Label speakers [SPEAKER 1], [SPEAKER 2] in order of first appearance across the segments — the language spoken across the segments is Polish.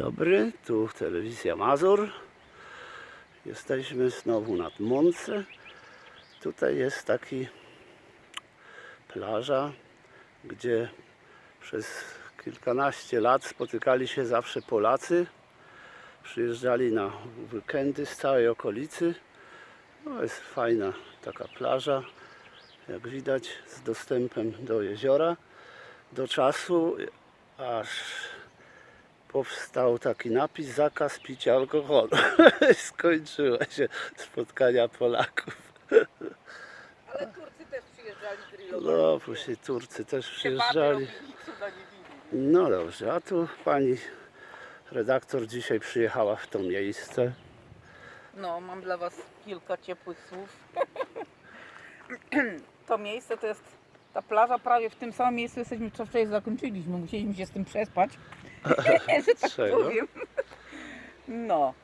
[SPEAKER 1] dobry, tu telewizja Mazur. Jesteśmy znowu nad Mące. Tutaj jest taki plaża, gdzie przez kilkanaście lat spotykali się zawsze Polacy. Przyjeżdżali na weekendy z całej okolicy. No, jest fajna taka plaża, jak widać, z dostępem do jeziora. Do czasu, aż powstał taki napis zakaz picia alkoholu. Skończyły się spotkania Polaków.
[SPEAKER 2] Ale Turcy też przyjeżdżali grillować.
[SPEAKER 1] No, później Turcy też przyjeżdżali. No dobrze, a tu pani redaktor dzisiaj przyjechała w to miejsce.
[SPEAKER 2] No, mam dla Was kilka ciepłych słów. to miejsce to jest ta plaża prawie w tym samym miejscu jesteśmy, co wczoraj zakończyliśmy. Musieliśmy się z tym przespać, że tak
[SPEAKER 1] Czego?
[SPEAKER 2] powiem. No.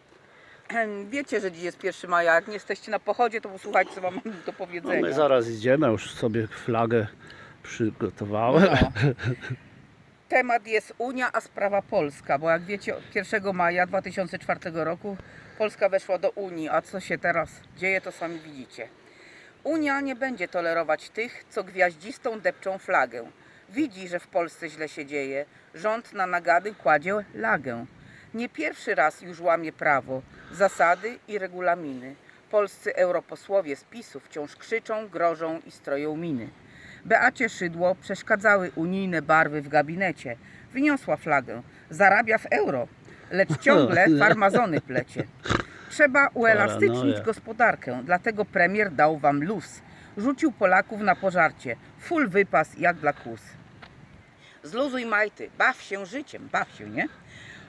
[SPEAKER 2] Wiecie, że dziś jest 1 maja. Jak nie jesteście na pochodzie, to posłuchajcie, co Wam mam do
[SPEAKER 1] No,
[SPEAKER 2] powiedzenia.
[SPEAKER 1] my zaraz idziemy, już sobie flagę przygotowałem.
[SPEAKER 2] No. Temat jest Unia, a sprawa Polska, bo jak wiecie, od 1 maja 2004 roku Polska weszła do Unii, a co się teraz dzieje, to sami widzicie. Unia nie będzie tolerować tych, co gwiaździstą depczą flagę. Widzi, że w Polsce źle się dzieje. Rząd na nagady kładzie lagę. Nie pierwszy raz już łamie prawo, zasady i regulaminy. Polscy europosłowie z PiSu wciąż krzyczą, grożą i stroją miny. Beacie Szydło przeszkadzały unijne barwy w gabinecie. Wyniosła flagę, zarabia w euro, lecz ciągle farmazony plecie. Trzeba uelastycznić
[SPEAKER 1] Paranoja.
[SPEAKER 2] gospodarkę, dlatego premier dał wam luz. Rzucił Polaków na pożarcie, full wypas jak dla kus. Zluzuj majty, baw się życiem, baw się, nie?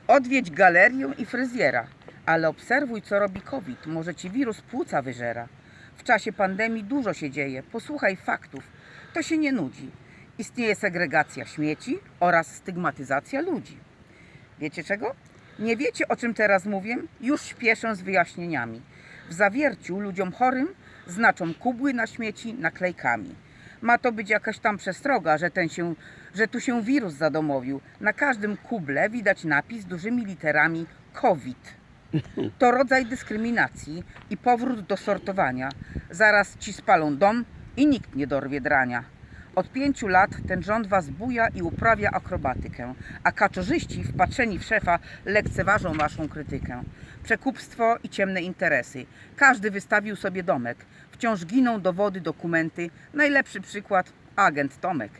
[SPEAKER 2] Odwiedź galerię i fryzjera, ale obserwuj, co robi COVID. Może ci wirus płuca wyżera. W czasie pandemii dużo się dzieje. Posłuchaj faktów. To się nie nudzi. Istnieje segregacja śmieci oraz stygmatyzacja ludzi. Wiecie czego? Nie wiecie, o czym teraz mówię? Już śpieszę z wyjaśnieniami. W zawierciu ludziom chorym znaczą kubły na śmieci naklejkami. Ma to być jakaś tam przestroga, że, ten się, że tu się wirus zadomowił. Na każdym kuble widać napis dużymi literami COVID. To rodzaj dyskryminacji i powrót do sortowania. Zaraz ci spalą dom i nikt nie dorwie drania. Od pięciu lat ten rząd was buja i uprawia akrobatykę, a kaczorzyści wpatrzeni w szefa lekceważą waszą krytykę. Przekupstwo i ciemne interesy. Każdy wystawił sobie domek. Wciąż giną dowody, dokumenty. Najlepszy przykład agent Tomek.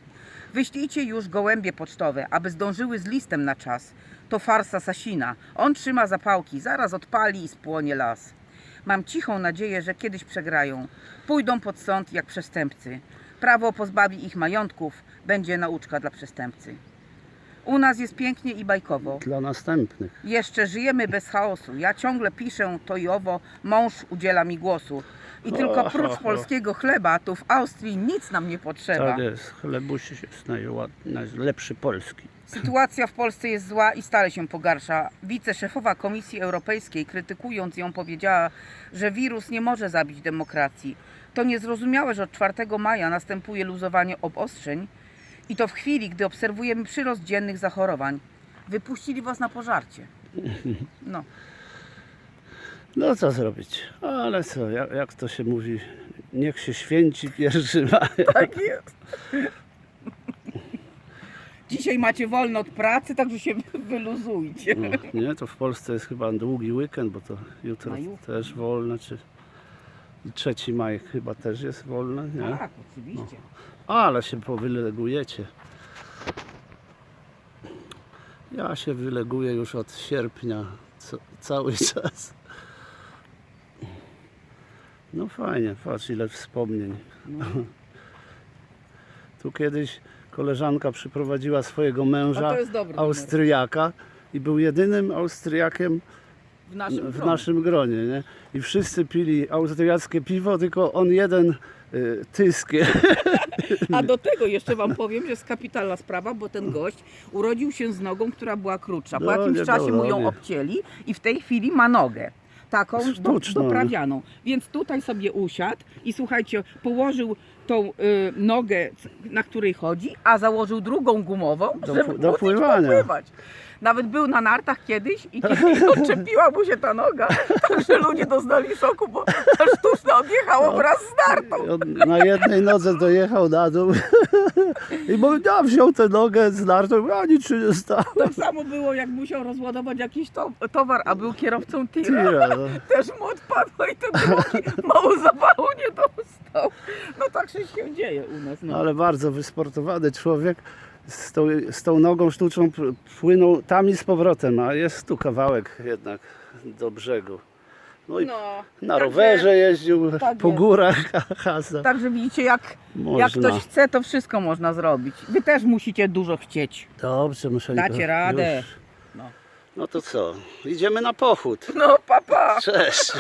[SPEAKER 2] Wyślijcie już gołębie pocztowe, aby zdążyły z listem na czas. To farsa Sasina. On trzyma zapałki, zaraz odpali i spłonie las. Mam cichą nadzieję, że kiedyś przegrają. Pójdą pod sąd jak przestępcy. Prawo pozbawi ich majątków, będzie nauczka dla przestępcy. U nas jest pięknie i bajkowo.
[SPEAKER 1] Dla następnych.
[SPEAKER 2] Jeszcze żyjemy bez chaosu. Ja ciągle piszę to i owo, mąż udziela mi głosu. I tylko prócz polskiego chleba, tu w Austrii nic nam nie potrzeba.
[SPEAKER 1] Tak jest, chlebuś jest najład- najlepszy polski.
[SPEAKER 2] Sytuacja w Polsce jest zła i stale się pogarsza. Wiceszefowa Komisji Europejskiej, krytykując ją, powiedziała, że wirus nie może zabić demokracji. To niezrozumiałe, że od 4 maja następuje luzowanie obostrzeń i to w chwili, gdy obserwujemy przyrost dziennych zachorowań. Wypuścili was na pożarcie. No.
[SPEAKER 1] No co zrobić? Ale co, jak, jak to się mówi, niech się święci pierwszy maja.
[SPEAKER 2] Tak jest. Dzisiaj macie wolno od pracy, także się wyluzujcie.
[SPEAKER 1] No, nie, to w Polsce jest chyba długi weekend, bo to jutro
[SPEAKER 2] Majówka.
[SPEAKER 1] też wolne, czy i 3 maj chyba też jest wolne, nie?
[SPEAKER 2] Tak, oczywiście.
[SPEAKER 1] Ale się powylegujecie. Ja się wyleguję już od sierpnia ca- cały czas. No fajnie, patrz ile wspomnień. Tu kiedyś koleżanka przyprowadziła swojego męża,
[SPEAKER 2] jest dobry numer.
[SPEAKER 1] Austriaka i był jedynym Austriakiem
[SPEAKER 2] W naszym
[SPEAKER 1] w
[SPEAKER 2] gronie.
[SPEAKER 1] naszym gronie, nie? I wszyscy pili austriackie piwo, tylko on jeden y, tyskie.
[SPEAKER 2] A do tego jeszcze Wam powiem, że jest kapitalna sprawa, bo ten gość urodził się z nogą, która była krótsza. Po
[SPEAKER 1] No,
[SPEAKER 2] jakimś czasie mu ją
[SPEAKER 1] dorobię.
[SPEAKER 2] obcięli i w tej chwili ma nogę. Taką do,
[SPEAKER 1] Sztuczną.
[SPEAKER 2] doprawianą. Więc tutaj sobie usiadł i słuchajcie, położył tą y, nogę, na której chodzi, a założył drugą gumową,
[SPEAKER 1] Do
[SPEAKER 2] żeby
[SPEAKER 1] do pływania.
[SPEAKER 2] popływać. Nawet był na nartach kiedyś i kiedy odczepiła mu się ta noga, także ludzie doznali szoku, bo ta sztuczna odjechała wraz z nartą.
[SPEAKER 1] Na jednej nodze dojechał na dół i mówił, ja wziął tę nogę z nartą, a nic się nie stało.
[SPEAKER 2] Tak samo było, jak musiał rozładować jakiś to, towar, a był kierowcą tira.
[SPEAKER 1] Tira, no.
[SPEAKER 2] Też mu odpadło i ten drugi mało zapału nie dostał. No tak się się dzieje u nas. No.
[SPEAKER 1] Ale bardzo wysportowany człowiek z tą, z tą nogą sztuczną płynął tam i z powrotem, a jest tu kawałek jednak do brzegu. No i
[SPEAKER 2] No,
[SPEAKER 1] na
[SPEAKER 2] także-
[SPEAKER 1] rowerze jeździł,
[SPEAKER 2] tak
[SPEAKER 1] po
[SPEAKER 2] jest.
[SPEAKER 1] górach hasa.
[SPEAKER 2] Także widzicie, jak, jak
[SPEAKER 1] Można.
[SPEAKER 2] ktoś chce, to wszystko można zrobić. Wy też musicie dużo chcieć.
[SPEAKER 1] Dobrze, muszę
[SPEAKER 2] Dacie radę. No.
[SPEAKER 1] No to co? Idziemy na pochód.
[SPEAKER 2] No, papa.
[SPEAKER 1] Cześć.